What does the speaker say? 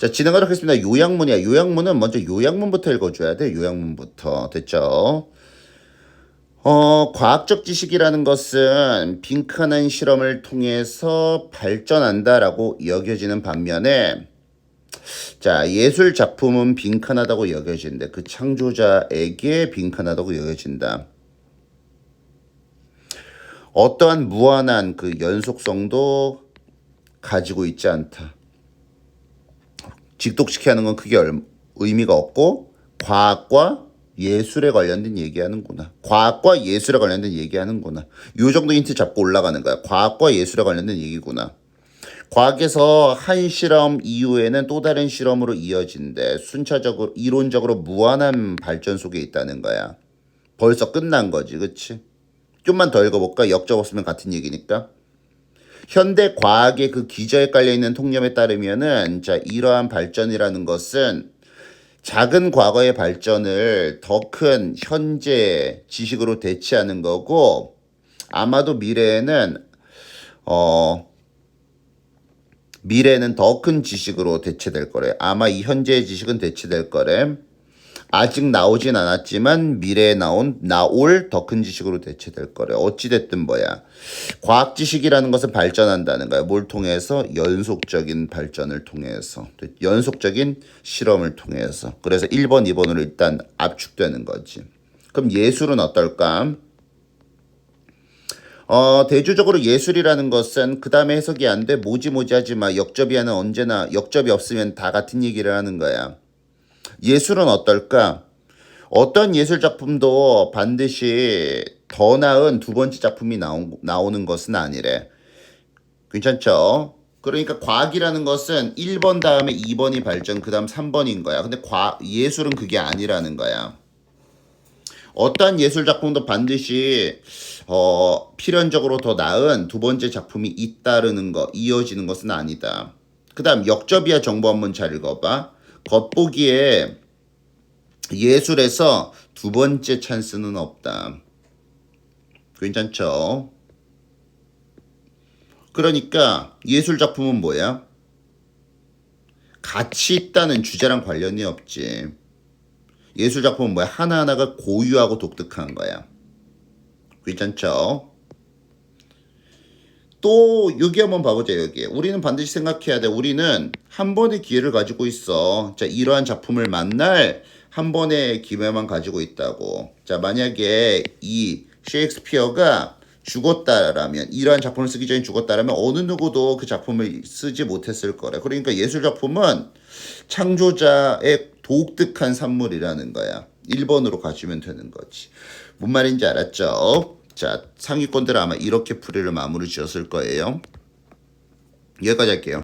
자, 진행하도록 하겠습니다. 요약문이야. 요약문은 먼저 요약문부터 읽어줘야 돼. 요약문부터. 됐죠? 어, 과학적 지식이라는 것은 빈칸한 실험을 통해서 발전한다라고 여겨지는 반면에 자, 예술 작품은 빈칸하다고 여겨진다. 그 창조자에게 빈칸하다고 여겨진다. 어떠한 무한한 그 연속성도 가지고 있지 않다. 직독시키 하는 건 크게 얼- 의미가 없고 과학과 예술에 관련된 얘기하는구나. 과학과 예술에 관련된 얘기하는구나. 요 정도 힌트 잡고 올라가는 거야. 과학과 예술에 관련된 얘기구나. 과학에서 한 실험 이후에는 또 다른 실험으로 이어진대. 순차적으로 이론적으로 무한한 발전 속에 있다는 거야. 벌써 끝난 거지, 그치? 좀만 더 읽어볼까? 역적 없으면 같은 얘기니까. 현대 과학의 그 기저에 깔려 있는 통념에 따르면은 자 이러한 발전이라는 것은 작은 과거의 발전을 더 큰 현재 지식으로 대체하는 거고 아마도 미래에는 어 미래에는 더 큰 지식으로 대체될 거래. 아마 이 현재의 지식은 대체될 거래. 아직 나오진 않았지만 미래에 나온 나올 더 큰 지식으로 대체될 거래. 어찌 됐든 뭐야. 과학 지식이라는 것은 발전한다는 거야. 뭘 통해서 연속적인 발전을 통해서 연속적인 실험을 통해서. 그래서 1번, 2번으로 일단 압축되는 거지. 그럼 예술은 어떨까? 어, 대조적으로 예술이라는 것은 그 다음에 해석이 안 돼. 모지모지하지 마. 역접이 하는 언제나 역접이 없으면 다 같은 얘기를 하는 거야. 예술은 어떨까? 어떤 예술 작품도 반드시 더 나은 두 번째 작품이 나온, 나오는 것은 아니래. 괜찮죠? 그러니까 과학이라는 것은 1번 다음에 2번이 발전, 그 다음 3번인 거야. 근데 과, 예술은 그게 아니라는 거야. 어떠한 예술 작품도 반드시 어, 필연적으로 더 나은 두 번째 작품이 잇따르는 거, 이어지는 것은 아니다. 그 다음 역접이야 정보 한번 잘 읽어봐. 겉보기에 예술에서 두 번째 찬스는 없다. 괜찮죠? 그러니까 예술 작품은 뭐야? 가치 있다는 주제랑 관련이 없지. 예술 작품은 뭐야? 하나하나가 고유하고 독특한 거야. 괜찮죠? 또 여기 한번 봐보자 여기. 우리는 반드시 생각해야 돼. 우리는 한 번의 기회를 가지고 있어. 자 이러한 작품을 만날 한 번의 기회만 가지고 있다고. 자 만약에 이 셰익스피어가 죽었다라면 이러한 작품을 쓰기 전에 죽었다라면 어느 누구도 그 작품을 쓰지 못했을 거래. 그러니까 예술 작품은 창조자의 독특한 산물이라는 거야. 1번으로 가주면 되는 거지. 뭔 말인지 알았죠? 자, 상위권들은 아마 이렇게 풀이를 마무리 지었을 거예요. 여기까지 할게요.